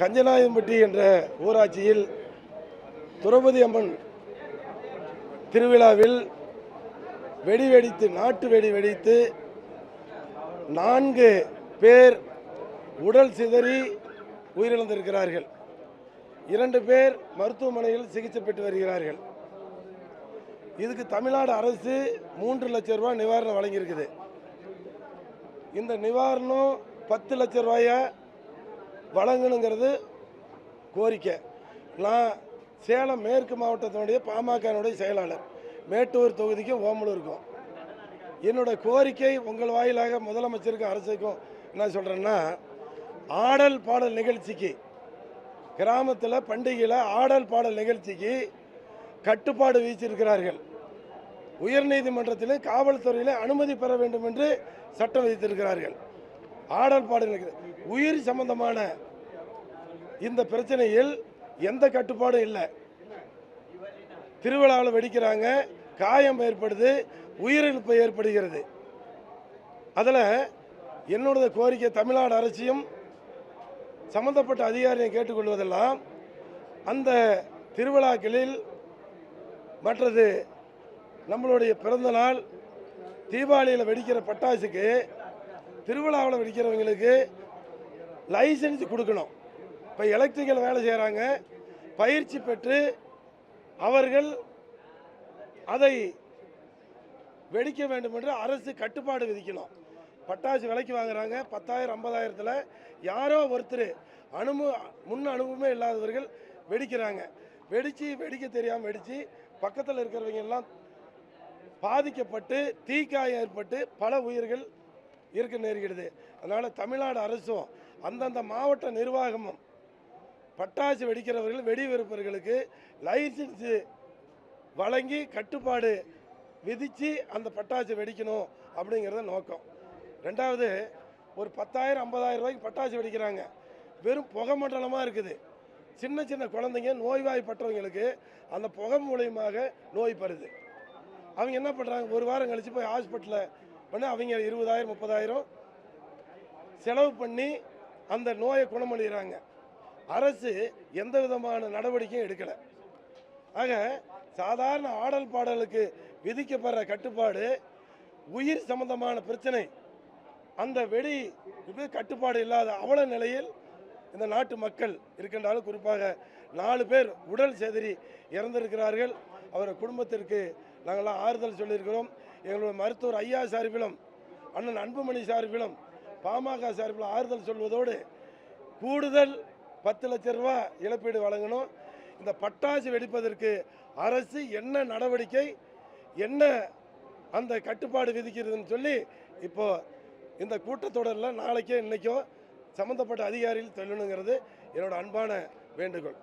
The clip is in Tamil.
கஞ்சநாயம்பட்டி என்ற ஊராட்சியில் துரபதி அம்மன் திருவிழாவில் வெடி வெடித்து நாட்டு வெடி வெடித்து நான்கு பேர் உடல் சிதறி உயிரிழந்திருக்கிறார்கள். இரண்டு பேர் மருத்துவமனையில் சிகிச்சை பெற்று வருகிறார்கள். இதுக்கு தமிழ்நாடு அரசு மூன்று லட்சம் ரூபாய் நிவாரணம் வழங்கியிருக்குது. இந்த நிவாரணம் பத்து லட்ச ரூபாயை வழங்கணுங்கிறது கோரிக்கை. நான் சேலம் மேற்கு மாவட்டத்தினுடைய பாமகனுடைய செயலாளர். மேட்டூர் தொகுதிக்கும் ஓமலூருக்கும் என்னோட கோரிக்கை உங்கள் வாயிலாக முதலமைச்சருக்கும் அரசுக்கும் என்ன சொல்கிறேன்னா ஆடல் பாடல் நிகழ்ச்சிக்கு கிராமத்தில் பண்டிகையில் ஆடல் பாடல் நிகழ்ச்சிக்கு கட்டுப்பாடு வீச்சிருக்கிறார்கள் உயர்நீதிமன்றத்திலும் காவல்துறையிலும் அனுமதி பெற வேண்டும் என்று சட்டம் விதித்திருக்கிறார்கள். ஆடல் பாடல் உயிர் சம்பந்தமான இந்த பிரச்சனையில் எந்த கட்டுப்பாடும் இல்லை. திருவிழாவில் வெடிக்கிறாங்க காயம் ஏற்படுது உயிரிழப்பு ஏற்படுகிறது. அதில் என்னோட கோரிக்கை தமிழ்நாடு அரசையும் சம்பந்தப்பட்ட அதிகாரியை கேட்டுக்கொள்வதெல்லாம் அந்த திருவிழாக்களில் மற்றது நம்மளுடைய பிறந்த நாள் தீபாவளியில் வெடிக்கிற பட்டாசுக்கு திருவிழாவில் விடிக்கிறவங்களுக்கு லைசன்ஸ் கொடுக்கணும். இப்போ எலக்ட்ரிக்கல் வேலை செய்கிறாங்க பயிற்சி பெற்று அவர்கள் அதை வெடிக்க வேண்டும் என்று அரசு கட்டுப்பாடு விதிக்கணும். பட்டாசு விலைக்கு வாங்குறாங்க. பத்தாயிரம் ஐம்பதாயிரத்தில் யாரோ ஒருத்தர் அனுபவ முன் அனுபவமே இல்லாதவர்கள் வெடிக்கிறாங்க. வெடித்து வெடிக்க தெரியாமல் வெடித்து பக்கத்தில் இருக்கிறவங்க எல்லாம் பாதிக்கப்பட்டு தீக்காயம் ஏற்பட்டு பல உயிர்கள் இருக்க நேருகிறது. அதனால் தமிழ்நாடு அரசும் அந்தந்த மாவட்ட நிர்வாகமும் பட்டாசு வெடிக்கிறவர்கள் வெடி வெறுப்பவர்களுக்கு லைசன்ஸு வழங்கி கட்டுப்பாடு விதித்து அந்த பட்டாசு வெடிக்கணும் அப்படிங்கிறத நோக்கம். ரெண்டாவது ஒரு பத்தாயிரம் ஐம்பதாயிரம் ரூபாய்க்கு பட்டாசு வெடிக்கிறாங்க. வெறும் புகை மண்டலமாக இருக்குது. சின்ன சின்ன குழந்தைங்க நோய்வாய்ப்பட்டவங்களுக்கு அந்த புகை மூலியமாக நோய் பருது அவங்க என்ன பண்ணுறாங்க ஒரு வாரம் கழித்து போய் ஹாஸ்பிட்டலில் பண்ணி அவங்க இருபதாயிரம் முப்பதாயிரம் செலவு பண்ணி அந்த நோயை குணமடைகிறாங்க. அரசு எந்த விதமான நடவடிக்கையும் எடுக்கலை. ஆக சாதாரண ஆடல் பாடலுக்கு விதிக்கப்படுற கட்டுப்பாடு உயிர் சம்பந்தமான பிரச்சனை அந்த வெடி இது கட்டுப்பாடு இல்லாத அவல நிலையில் இந்த நாட்டு மக்கள் இருக்கின்றாலும் குறிப்பாக நாலு பேர் உடல் செதறி இறந்திருக்கிறார்கள். அவர் குடும்பத்திற்கு நாங்கள்லாம் ஆறுதல் சொல்லியிருக்கிறோம். எங்களுடைய மருத்துவர் ஐயா சார்பிலும் அண்ணன் அன்புமணி சார்பிலும் பாமக சார்பிலும் ஆறுதல் சொல்வதோடு கூடுதல் பத்து லட்ச ரூபா இழப்பீடு வழங்கணும். இந்த பட்டாசு வெடிப்பதற்கு அரசு என்ன நடவடிக்கை என்ன அந்த கட்டுப்பாடு விதிக்கிறதுன்னு சொல்லி இப்போ இந்த கூட்டத்தொடரில் நாளைக்கோ இன்றைக்கோ சம்மந்தப்பட்ட அதிகாரிகள் சொல்லணுங்கிறது என்னோட அன்பான வேண்டுகோள்.